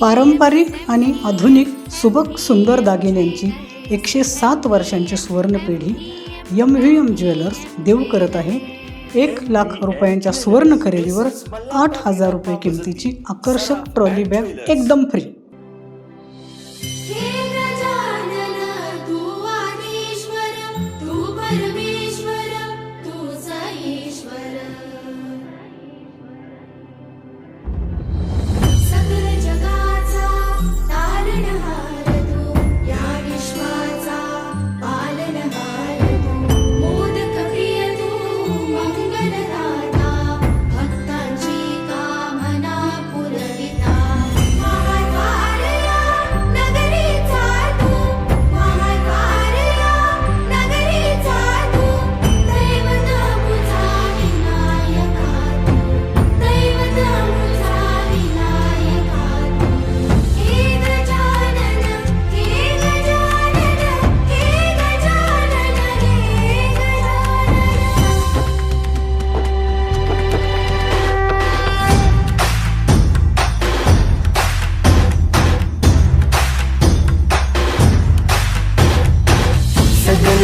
पारंपरिक आणि आधुनिक सुबक सुंदर दागिन्यांची एकशे सात वर्षांची सुवर्णपिढी यम व्ही एम ज्वेलर्स देऊ करत आहे. एक लाख रुपयांच्या सुवर्ण खरेदीवर आठ हजार रुपये किमतीची आकर्षक ट्रॉली बॅग एकदम फ्री